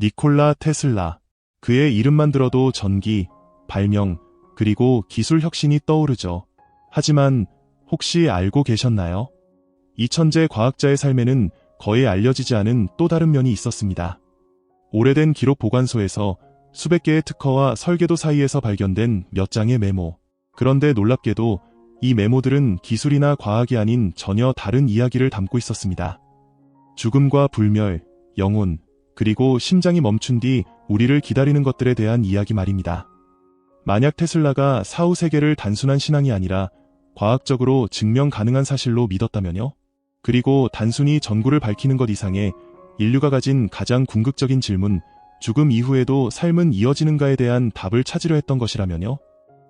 니콜라 테슬라. 그의 이름만 들어도 전기, 발명, 그리고 기술 혁신이 떠오르죠. 하지만 혹시 알고 계셨나요? 이 천재 과학자의 삶에는 거의 알려지지 않은 또 다른 면이 있었습니다. 오래된 기록 보관소에서 수백 개의 특허와 설계도 사이에서 발견된 몇 장의 메모. 그런데 놀랍게도 이 메모들은 기술이나 과학이 아닌 전혀 다른 이야기를 담고 있었습니다. 죽음과 불멸, 영혼, 그리고 심장이 멈춘 뒤 우리를 기다리는 것들에 대한 이야기 말입니다. 만약 테슬라가 사후 세계를 단순한 신앙이 아니라 과학적으로 증명 가능한 사실로 믿었다면요? 그리고 단순히 전구를 밝히는 것 이상의 인류가 가진 가장 궁극적인 질문, 죽음 이후에도 삶은 이어지는가에 대한 답을 찾으려 했던 것이라면요?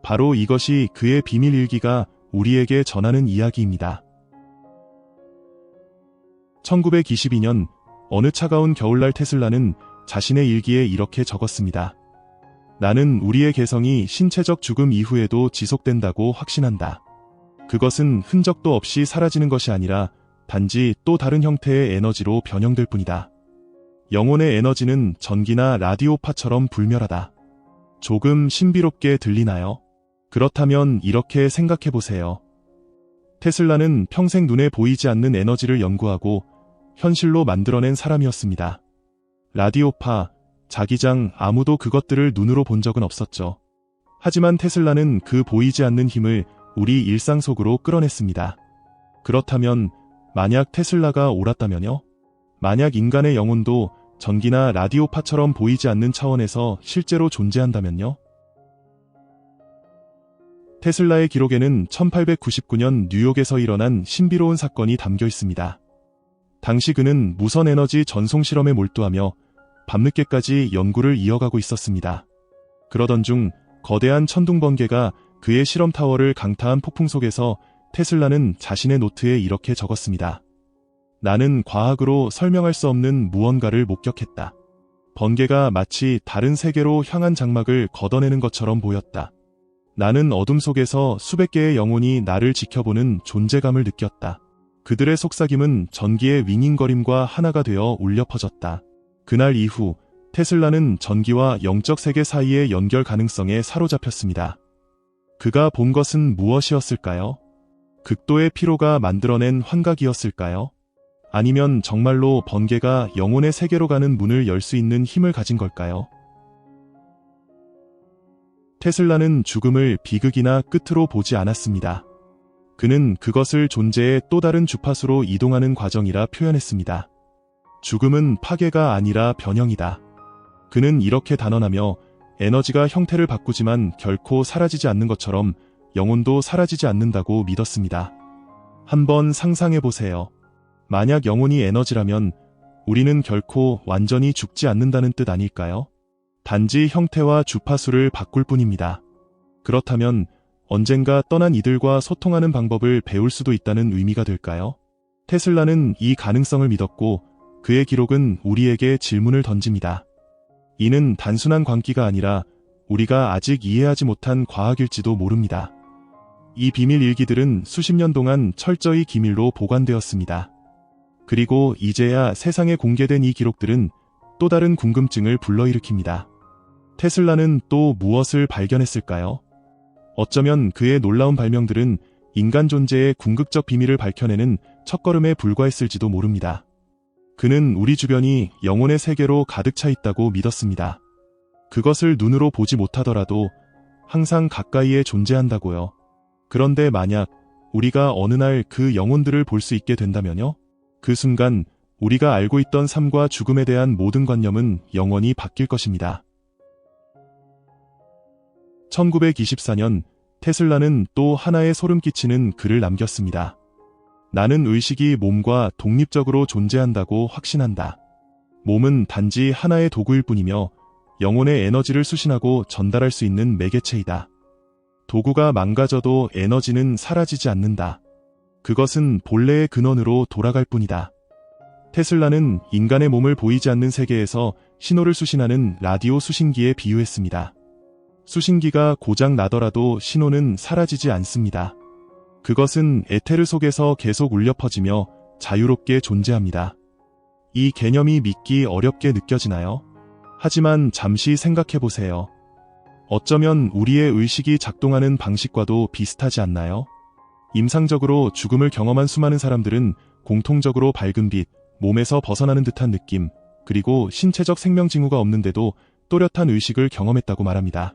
바로 이것이 그의 비밀 일기가 우리에게 전하는 이야기입니다. 1922년 어느 차가운 겨울날 테슬라는 자신의 일기에 이렇게 적었습니다. 나는 우리의 개성이 신체적 죽음 이후에도 지속된다고 확신한다. 그것은 흔적도 없이 사라지는 것이 아니라 단지 또 다른 형태의 에너지로 변형될 뿐이다. 영혼의 에너지는 전기나 라디오파처럼 불멸하다. 조금 신비롭게 들리나요? 그렇다면 이렇게 생각해 보세요. 테슬라는 평생 눈에 보이지 않는 에너지를 연구하고 현실로 만들어낸 사람이었습니다. 라디오파, 자기장 아무도 그것들을 눈으로 본 적은 없었죠. 하지만 테슬라는 그 보이지 않는 힘을 우리 일상 속으로 끌어냈습니다. 그렇다면 만약 테슬라가 옳았다면요? 만약 인간의 영혼도 전기나 라디오파처럼 보이지 않는 차원에서 실제로 존재한다면요? 테슬라의 기록에는 1899년 뉴욕에서 일어난 신비로운 사건이 담겨 있습니다. 당시 그는 무선 에너지 전송 실험에 몰두하며 밤늦게까지 연구를 이어가고 있었습니다. 그러던 중 거대한 천둥 번개가 그의 실험 타워를 강타한 폭풍 속에서 테슬라는 자신의 노트에 이렇게 적었습니다. 나는 과학으로 설명할 수 없는 무언가를 목격했다. 번개가 마치 다른 세계로 향한 장막을 걷어내는 것처럼 보였다. 나는 어둠 속에서 수백 개의 영혼이 나를 지켜보는 존재감을 느꼈다. 그들의 속삭임은 전기의 윙윙거림과 하나가 되어 울려 퍼졌다. 그날 이후 테슬라는 전기와 영적 세계 사이의 연결 가능성에 사로잡혔습니다. 그가 본 것은 무엇이었을까요? 극도의 피로가 만들어낸 환각이었을까요? 아니면 정말로 번개가 영혼의 세계로 가는 문을 열 수 있는 힘을 가진 걸까요? 테슬라는 죽음을 비극이나 끝으로 보지 않았습니다. 그는 그것을 존재의 또 다른 주파수로 이동하는 과정이라 표현했습니다. 죽음은 파괴가 아니라 변형이다. 그는 이렇게 단언하며 에너지가 형태를 바꾸지만 결코 사라지지 않는 것처럼 영혼도 사라지지 않는다고 믿었습니다. 한번 상상해 보세요. 만약 영혼이 에너지라면 우리는 결코 완전히 죽지 않는다는 뜻 아닐까요? 단지 형태와 주파수를 바꿀 뿐입니다. 그렇다면 언젠가 떠난 이들과 소통하는 방법을 배울 수도 있다는 의미가 될까요? 테슬라는 이 가능성을 믿었고 그의 기록은 우리에게 질문을 던집니다. 이는 단순한 광기가 아니라 우리가 아직 이해하지 못한 과학일지도 모릅니다. 이 비밀 일기들은 수십 년 동안 철저히 기밀로 보관되었습니다. 그리고 이제야 세상에 공개된 이 기록들은 또 다른 궁금증을 불러일으킵니다. 테슬라는 또 무엇을 발견했을까요? 어쩌면 그의 놀라운 발명들은 인간 존재의 궁극적 비밀을 밝혀내는 첫걸음에 불과했을지도 모릅니다. 그는 우리 주변이 영혼의 세계로 가득 차 있다고 믿었습니다. 그것을 눈으로 보지 못하더라도 항상 가까이에 존재한다고요. 그런데 만약 우리가 어느 날 그 영혼들을 볼 수 있게 된다면요? 그 순간 우리가 알고 있던 삶과 죽음에 대한 모든 관념은 영원히 바뀔 것입니다. 1924년 테슬라는 또 하나의 소름 끼치는 글을 남겼습니다. 나는 의식이 몸과 독립적으로 존재한다고 확신한다. 몸은 단지 하나의 도구일 뿐이며 영혼의 에너지를 수신하고 전달할 수 있는 매개체이다. 도구가 망가져도 에너지는 사라지지 않는다. 그것은 본래의 근원으로 돌아갈 뿐이다. 테슬라는 인간의 몸을 보이지 않는 세계에서 신호를 수신하는 라디오 수신기에 비유했습니다. 수신기가 고장 나더라도 신호는 사라지지 않습니다. 그것은 에테르 속에서 계속 울려 퍼지며 자유롭게 존재합니다. 이 개념이 믿기 어렵게 느껴지나요? 하지만 잠시 생각해 보세요. 어쩌면 우리의 의식이 작동하는 방식과도 비슷하지 않나요? 임상적으로 죽음을 경험한 수많은 사람들은 공통적으로 밝은 빛, 몸에서 벗어나는 듯한 느낌, 그리고 신체적 생명 징후가 없는데도 또렷한 의식을 경험했다고 말합니다.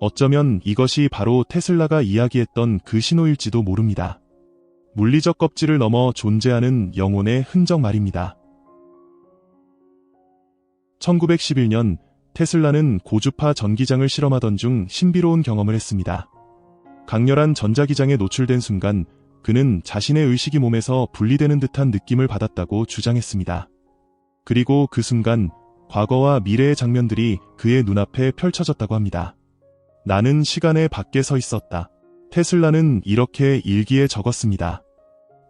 어쩌면 이것이 바로 테슬라가 이야기했던 그 신호일지도 모릅니다. 물리적 껍질을 넘어 존재하는 영혼의 흔적 말입니다. 1911년 테슬라는 고주파 전기장을 실험하던 중 신비로운 경험을 했습니다. 강렬한 전자기장에 노출된 순간 그는 자신의 의식이 몸에서 분리되는 듯한 느낌을 받았다고 주장했습니다. 그리고 그 순간 과거와 미래의 장면들이 그의 눈앞에 펼쳐졌다고 합니다. 나는 시간의 밖에 서 있었다. 테슬라는 이렇게 일기에 적었습니다.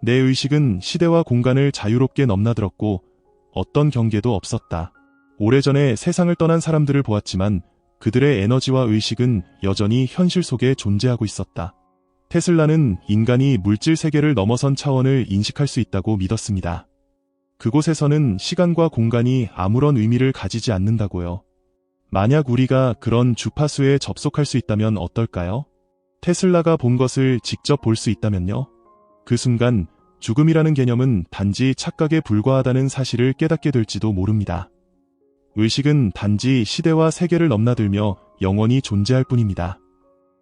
내 의식은 시대와 공간을 자유롭게 넘나들었고 어떤 경계도 없었다. 오래전에 세상을 떠난 사람들을 보았지만 그들의 에너지와 의식은 여전히 현실 속에 존재하고 있었다. 테슬라는 인간이 물질 세계를 넘어선 차원을 인식할 수 있다고 믿었습니다. 그곳에서는 시간과 공간이 아무런 의미를 가지지 않는다고요. 만약 우리가 그런 주파수에 접속할 수 있다면 어떨까요? 테슬라가 본 것을 직접 볼 수 있다면요? 그 순간 죽음이라는 개념은 단지 착각에 불과하다는 사실을 깨닫게 될지도 모릅니다. 의식은 단지 시대와 세계를 넘나들며 영원히 존재할 뿐입니다.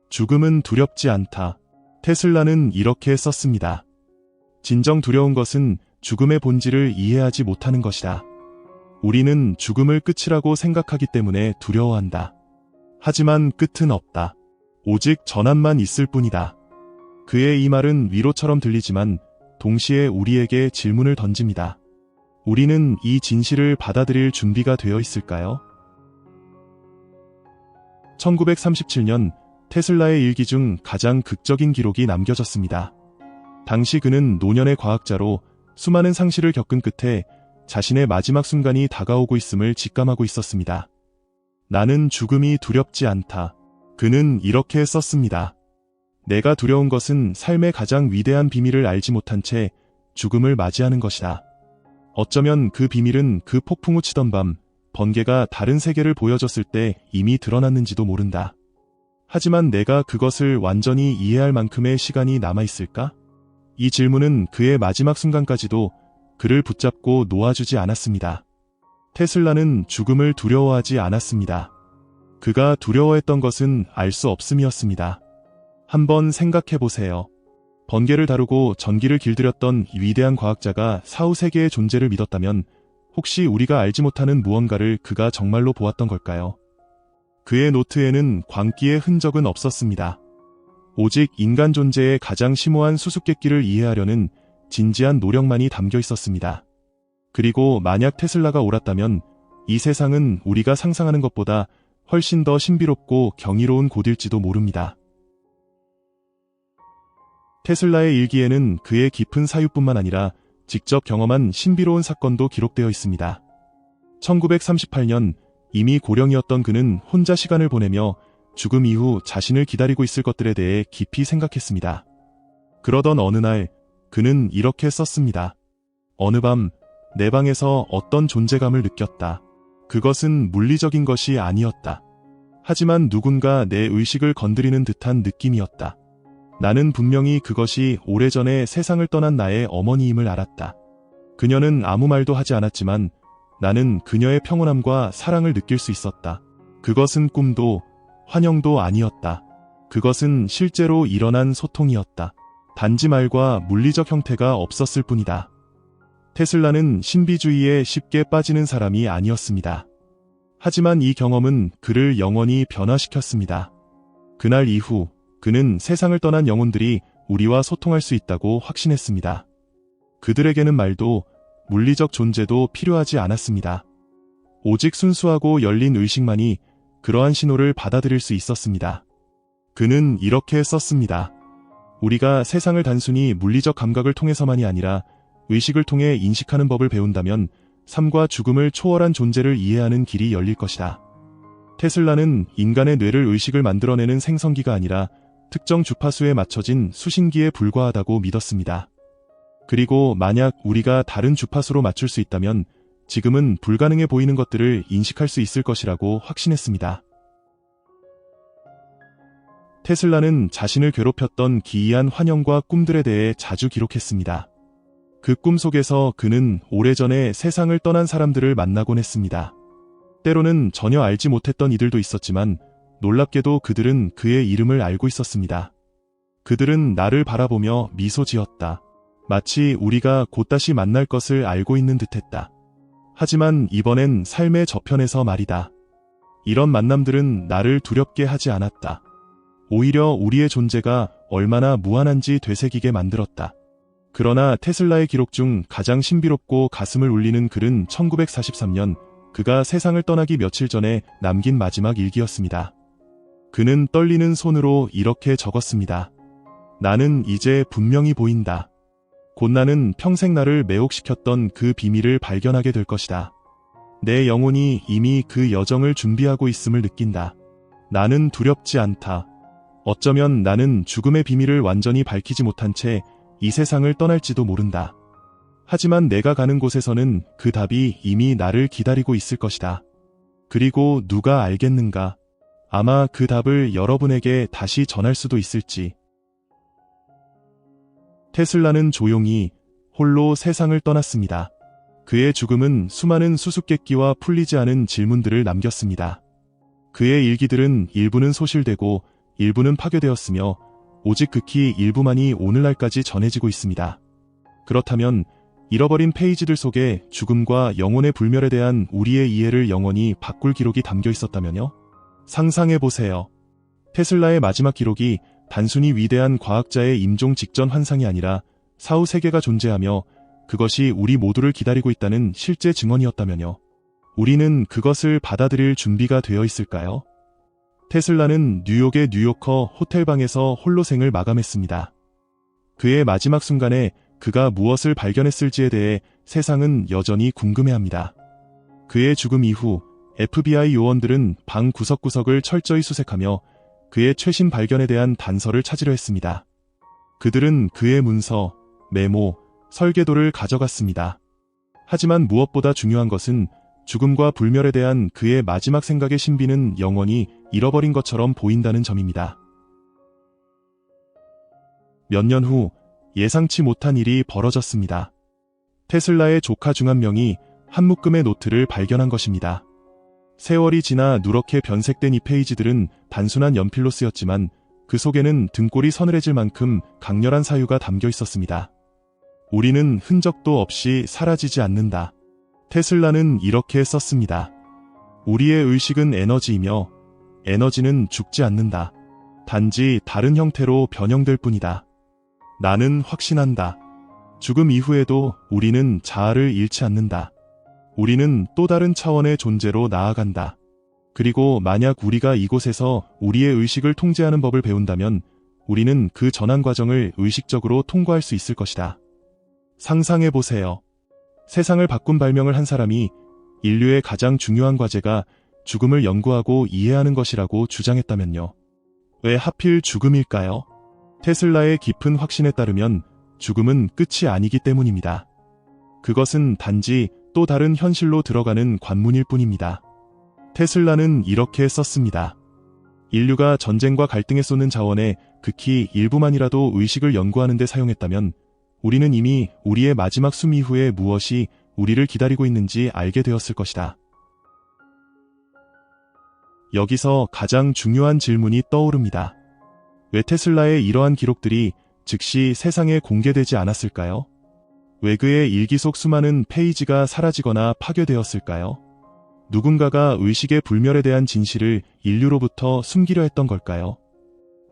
죽음은 두렵지 않다. 테슬라는 이렇게 썼습니다. 진정 두려운 것은 죽음의 본질을 이해하지 못하는 것이다. 우리는 죽음을 끝이라고 생각하기 때문에 두려워한다. 하지만 끝은 없다. 오직 전환만 있을 뿐이다. 그의 이 말은 위로처럼 들리지만 동시에 우리에게 질문을 던집니다. 우리는 이 진실을 받아들일 준비가 되어 있을까요? 1937년 테슬라의 일기 중 가장 극적인 기록이 남겨졌습니다. 당시 그는 노년의 과학자로 수많은 상실을 겪은 끝에 자신의 마지막 순간이 다가오고 있음을 직감하고 있었습니다. 나는 죽음이 두렵지 않다. 그는 이렇게 썼습니다. 내가 두려운 것은 삶의 가장 위대한 비밀을 알지 못한 채 죽음을 맞이하는 것이다. 어쩌면 그 비밀은 그 폭풍우 치던 밤 번개가 다른 세계를 보여줬을 때 이미 드러났는지도 모른다. 하지만 내가 그것을 완전히 이해할 만큼의 시간이 남아있을까? 이 질문은 그의 마지막 순간까지도 그를 붙잡고 놓아주지 않았습니다. 테슬라는 죽음을 두려워하지 않았습니다. 그가 두려워했던 것은 알 수 없음이었습니다. 한번 생각해 보세요. 번개를 다루고 전기를 길들였던 위대한 과학자가 사후 세계의 존재를 믿었다면 혹시 우리가 알지 못하는 무언가를 그가 정말로 보았던 걸까요? 그의 노트에는 광기의 흔적은 없었습니다. 오직 인간 존재의 가장 심오한 수수께끼를 이해하려는 진지한 노력만이 담겨 있었습니다. 그리고 만약 테슬라가 옳았다면 이 세상은 우리가 상상하는 것보다 훨씬 더 신비롭고 경이로운 곳일지도 모릅니다. 테슬라의 일기에는 그의 깊은 사유뿐만 아니라 직접 경험한 신비로운 사건도 기록되어 있습니다. 1938년 이미 고령이었던 그는 혼자 시간을 보내며 죽음 이후 자신을 기다리고 있을 것들에 대해 깊이 생각했습니다. 그러던 어느 날 그는 이렇게 썼습니다. 어느 밤 내 방에서 어떤 존재감을 느꼈다. 그것은 물리적인 것이 아니었다. 하지만 누군가 내 의식을 건드리는 듯한 느낌이었다. 나는 분명히 그것이 오래전에 세상을 떠난 나의 어머니임을 알았다. 그녀는 아무 말도 하지 않았지만 나는 그녀의 평온함과 사랑을 느낄 수 있었다. 그것은 꿈도 환영도 아니었다. 그것은 실제로 일어난 소통이었다. 단지 말과 물리적 형태가 없었을 뿐이다. 테슬라는 신비주의에 쉽게 빠지는 사람이 아니었습니다. 하지만 이 경험은 그를 영원히 변화시켰습니다. 그날 이후 그는 세상을 떠난 영혼들이 우리와 소통할 수 있다고 확신했습니다. 그들에게는 말도 물리적 존재도 필요하지 않았습니다. 오직 순수하고 열린 의식만이 그러한 신호를 받아들일 수 있었습니다. 그는 이렇게 썼습니다. 우리가 세상을 단순히 물리적 감각을 통해서만이 아니라 의식을 통해 인식하는 법을 배운다면 삶과 죽음을 초월한 존재를 이해하는 길이 열릴 것이다. 테슬라는 인간의 뇌를 의식을 만들어내는 생성기가 아니라 특정 주파수에 맞춰진 수신기에 불과하다고 믿었습니다. 그리고 만약 우리가 다른 주파수로 맞출 수 있다면 지금은 불가능해 보이는 것들을 인식할 수 있을 것이라고 확신했습니다. 테슬라는 자신을 괴롭혔던 기이한 환영과 꿈들에 대해 자주 기록했습니다. 그 꿈 속에서 그는 오래전에 세상을 떠난 사람들을 만나곤 했습니다. 때로는 전혀 알지 못했던 이들도 있었지만 놀랍게도 그들은 그의 이름을 알고 있었습니다. 그들은 나를 바라보며 미소 지었다. 마치 우리가 곧 다시 만날 것을 알고 있는 듯했다. 하지만 이번엔 삶의 저편에서 말이다. 이런 만남들은 나를 두렵게 하지 않았다. 오히려 우리의 존재가 얼마나 무한한지 되새기게 만들었다. 그러나 테슬라의 기록 중 가장 신비롭고 가슴을 울리는 글은 1943년 그가 세상을 떠나기 며칠 전에 남긴 마지막 일기였습니다. 그는 떨리는 손으로 이렇게 적었습니다. 나는 이제 분명히 보인다. 곧 나는 평생 나를 매혹시켰던 그 비밀을 발견하게 될 것이다. 내 영혼이 이미 그 여정을 준비하고 있음을 느낀다. 나는 두렵지 않다. 어쩌면 나는 죽음의 비밀을 완전히 밝히지 못한 채 이 세상을 떠날지도 모른다. 하지만 내가 가는 곳에서는 그 답이 이미 나를 기다리고 있을 것이다. 그리고 누가 알겠는가? 아마 그 답을 여러분에게 다시 전할 수도 있을지. 테슬라는 조용히 홀로 세상을 떠났습니다. 그의 죽음은 수많은 수수께끼와 풀리지 않은 질문들을 남겼습니다. 그의 일기들은 일부는 소실되고 일부는 파괴되었으며 오직 극히 일부만이 오늘날까지 전해지고 있습니다. 그렇다면 잃어버린 페이지들 속에 죽음과 영혼의 불멸에 대한 우리의 이해를 영원히 바꿀 기록이 담겨 있었다면요? 상상해 보세요. 테슬라의 마지막 기록이 단순히 위대한 과학자의 임종 직전 환상이 아니라 사후 세계가 존재하며 그것이 우리 모두를 기다리고 있다는 실제 증언이었다면요. 우리는 그것을 받아들일 준비가 되어 있을까요? 테슬라는 뉴욕의 뉴요커 호텔방에서 홀로 생을 마감했습니다. 그의 마지막 순간에 그가 무엇을 발견했을지에 대해 세상은 여전히 궁금해합니다. 그의 죽음 이후 FBI 요원들은 방 구석구석을 철저히 수색하며 그의 최신 발견에 대한 단서를 찾으려 했습니다. 그들은 그의 문서, 메모, 설계도를 가져갔습니다. 하지만 무엇보다 중요한 것은 죽음과 불멸에 대한 그의 마지막 생각의 신비는 영원히 잃어버린 것처럼 보인다는 점입니다. 몇 년 후 예상치 못한 일이 벌어졌습니다. 테슬라의 조카 중 한 명이 한 묶음의 노트를 발견한 것입니다. 세월이 지나 누렇게 변색된 이 페이지들은 단순한 연필로 쓰였지만 그 속에는 등골이 서늘해질 만큼 강렬한 사유가 담겨 있었습니다. 우리는 흔적도 없이 사라지지 않는다. 테슬라는 이렇게 썼습니다. 우리의 의식은 에너지이며 에너지는 죽지 않는다. 단지 다른 형태로 변형될 뿐이다. 나는 확신한다. 죽음 이후에도 우리는 자아를 잃지 않는다. 우리는 또 다른 차원의 존재로 나아간다. 그리고 만약 우리가 이곳에서 우리의 의식을 통제하는 법을 배운다면 우리는 그 전환 과정을 의식적으로 통과할 수 있을 것이다. 상상해 보세요. 세상을 바꾼 발명을 한 사람이 인류의 가장 중요한 과제가 죽음을 연구하고 이해하는 것이라고 주장했다면요. 왜 하필 죽음일까요? 테슬라의 깊은 확신에 따르면 죽음은 끝이 아니기 때문입니다. 그것은 단지 또 다른 현실로 들어가는 관문일 뿐입니다. 테슬라는 이렇게 썼습니다. 인류가 전쟁과 갈등에 쏟는 자원의 극히 일부만이라도 의식을 연구하는 데 사용했다면 우리는 이미 우리의 마지막 숨 이후에 무엇이 우리를 기다리고 있는지 알게 되었을 것이다. 여기서 가장 중요한 질문이 떠오릅니다. 왜 테슬라의 이러한 기록들이 즉시 세상에 공개되지 않았을까요? 왜 그의 일기 속 수많은 페이지가 사라지거나 파괴되었을까요? 누군가가 의식의 불멸에 대한 진실을 인류로부터 숨기려 했던 걸까요?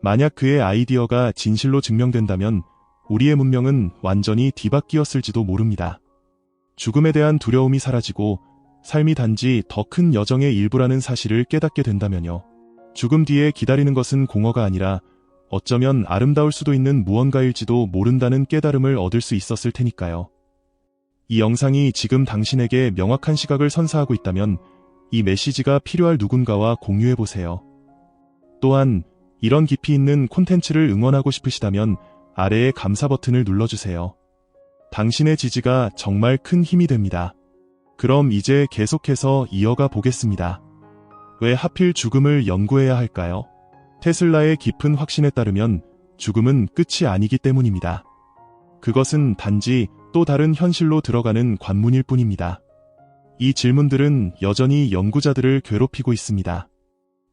만약 그의 아이디어가 진실로 증명된다면 우리의 문명은 완전히 뒤바뀌었을지도 모릅니다. 죽음에 대한 두려움이 사라지고 삶이 단지 더 큰 여정의 일부라는 사실을 깨닫게 된다면요. 죽음 뒤에 기다리는 것은 공허가 아니라 어쩌면 아름다울 수도 있는 무언가일지도 모른다는 깨달음을 얻을 수 있었을 테니까요. 이 영상이 지금 당신에게 명확한 시각을 선사하고 있다면 이 메시지가 필요할 누군가와 공유해보세요. 또한 이런 깊이 있는 콘텐츠를 응원하고 싶으시다면 아래의 감사 버튼을 눌러주세요. 당신의 지지가 정말 큰 힘이 됩니다. 그럼 이제 계속해서 이어가 보겠습니다. 왜 하필 죽음을 연구해야 할까요? 테슬라의 깊은 확신에 따르면 죽음은 끝이 아니기 때문입니다. 그것은 단지 또 다른 현실로 들어가는 관문일 뿐입니다. 이 질문들은 여전히 연구자들을 괴롭히고 있습니다.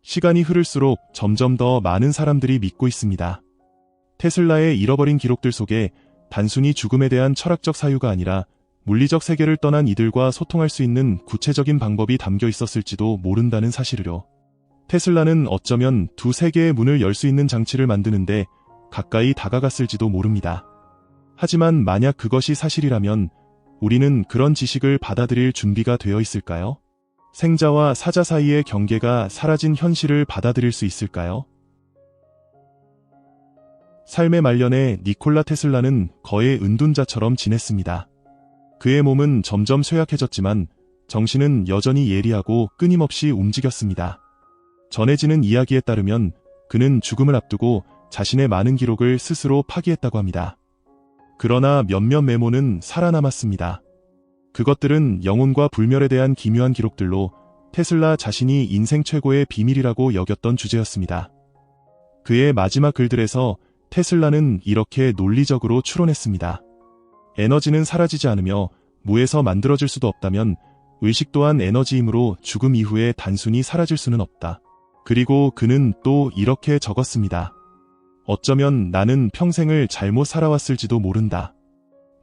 시간이 흐를수록 점점 더 많은 사람들이 믿고 있습니다. 테슬라의 잃어버린 기록들 속에 단순히 죽음에 대한 철학적 사유가 아니라 물리적 세계를 떠난 이들과 소통할 수 있는 구체적인 방법이 담겨 있었을지도 모른다는 사실을요. 테슬라는 어쩌면 두 세계의 문을 열 수 있는 장치를 만드는데 가까이 다가갔을지도 모릅니다. 하지만 만약 그것이 사실이라면 우리는 그런 지식을 받아들일 준비가 되어 있을까요? 생자와 사자 사이의 경계가 사라진 현실을 받아들일 수 있을까요? 삶의 말년에 니콜라 테슬라는 거의 은둔자처럼 지냈습니다. 그의 몸은 점점 쇠약해졌지만 정신은 여전히 예리하고 끊임없이 움직였습니다. 전해지는 이야기에 따르면 그는 죽음을 앞두고 자신의 많은 기록을 스스로 파기했다고 합니다. 그러나 몇몇 메모는 살아남았습니다. 그것들은 영혼과 불멸에 대한 기묘한 기록들로 테슬라 자신이 인생 최고의 비밀이라고 여겼던 주제였습니다. 그의 마지막 글들에서 테슬라는 이렇게 논리적으로 추론했습니다. 에너지는 사라지지 않으며 무에서 만들어질 수도 없다면 의식 또한 에너지이므로 죽음 이후에 단순히 사라질 수는 없다. 그리고 그는 또 이렇게 적었습니다. 어쩌면 나는 평생을 잘못 살아왔을지도 모른다.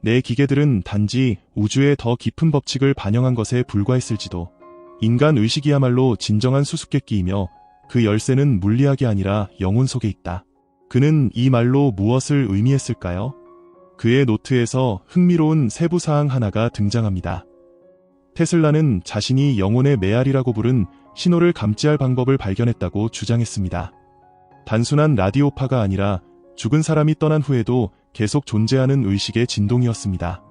내 기계들은 단지 우주의 더 깊은 법칙을 반영한 것에 불과했을지도. 인간 의식이야말로 진정한 수수께끼이며 그 열쇠는 물리학이 아니라 영혼 속에 있다. 그는 이 말로 무엇을 의미했을까요? 그의 노트에서 흥미로운 세부사항 하나가 등장합니다. 테슬라는 자신이 영혼의 메아리라고 부른 신호를 감지할 방법을 발견했다고 주장했습니다. 단순한 라디오파가 아니라 죽은 사람이 떠난 후에도 계속 존재하는 의식의 진동이었습니다.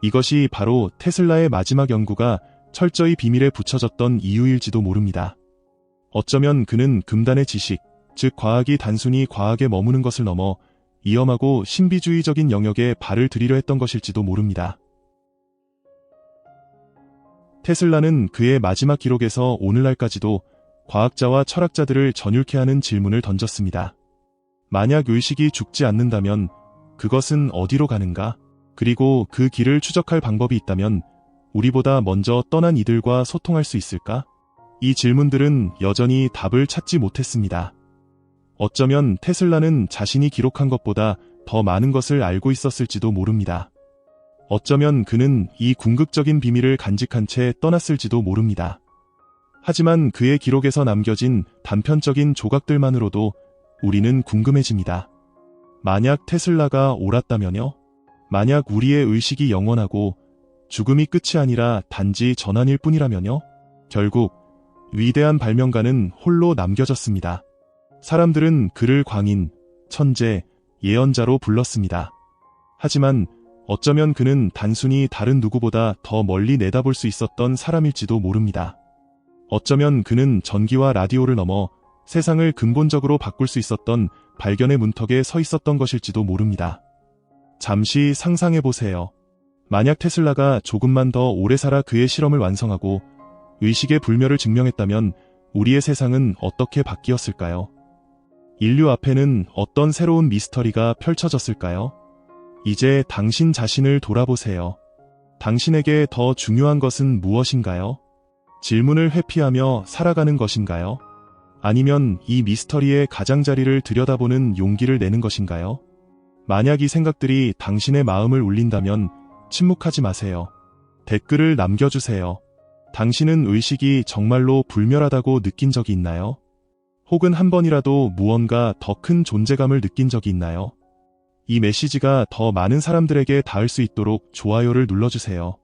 이것이 바로 테슬라의 마지막 연구가 철저히 비밀에 붙여졌던 이유일지도 모릅니다. 어쩌면 그는 금단의 지식, 즉 과학이 단순히 과학에 머무는 것을 넘어 위험하고 신비주의적인 영역에 발을 들이려 했던 것일지도 모릅니다. 테슬라는 그의 마지막 기록에서 오늘날까지도 과학자와 철학자들을 전율케 하는 질문을 던졌습니다. 만약 의식이 죽지 않는다면 그것은 어디로 가는가? 그리고 그 길을 추적할 방법이 있다면 우리보다 먼저 떠난 이들과 소통할 수 있을까? 이 질문들은 여전히 답을 찾지 못했습니다. 어쩌면 테슬라는 자신이 기록한 것보다 더 많은 것을 알고 있었을지도 모릅니다. 어쩌면 그는 이 궁극적인 비밀을 간직한 채 떠났을지도 모릅니다. 하지만 그의 기록에서 남겨진 단편적인 조각들만으로도 우리는 궁금해집니다. 만약 테슬라가 옳았다면요? 만약 우리의 의식이 영원하고 죽음이 끝이 아니라 단지 전환일 뿐이라면요? 결국 위대한 발명가는 홀로 남겨졌습니다. 사람들은 그를 광인, 천재, 예언자로 불렀습니다. 하지만 어쩌면 그는 단순히 다른 누구보다 더 멀리 내다볼 수 있었던 사람일지도 모릅니다. 어쩌면 그는 전기와 라디오를 넘어 세상을 근본적으로 바꿀 수 있었던 발견의 문턱에 서 있었던 것일지도 모릅니다. 잠시 상상해 보세요. 만약 테슬라가 조금만 더 오래 살아 그의 실험을 완성하고 의식의 불멸을 증명했다면 우리의 세상은 어떻게 바뀌었을까요? 인류 앞에는 어떤 새로운 미스터리가 펼쳐졌을까요? 이제 당신 자신을 돌아보세요. 당신에게 더 중요한 것은 무엇인가요? 질문을 회피하며 살아가는 것인가요? 아니면 이 미스터리의 가장자리를 들여다보는 용기를 내는 것인가요? 만약 이 생각들이 당신의 마음을 울린다면 침묵하지 마세요. 댓글을 남겨주세요. 당신은 의식이 정말로 불멸하다고 느낀 적이 있나요? 혹은 한 번이라도 무언가 더 큰 존재감을 느낀 적이 있나요? 이 메시지가 더 많은 사람들에게 닿을 수 있도록 좋아요를 눌러주세요.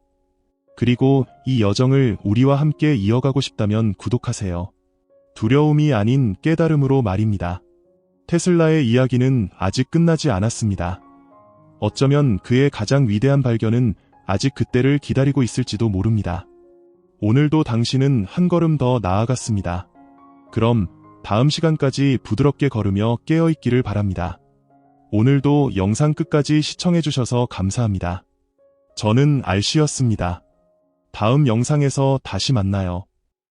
그리고 이 여정을 우리와 함께 이어가고 싶다면 구독하세요. 두려움이 아닌 깨달음으로 말입니다. 테슬라의 이야기는 아직 끝나지 않았습니다. 어쩌면 그의 가장 위대한 발견은 아직 그때를 기다리고 있을지도 모릅니다. 오늘도 당신은 한 걸음 더 나아갔습니다. 그럼 다음 시간까지 부드럽게 걸으며 깨어있기를 바랍니다. 오늘도 영상 끝까지 시청해주셔서 감사합니다. 저는 알씨였습니다. 다음 영상에서 다시 만나요.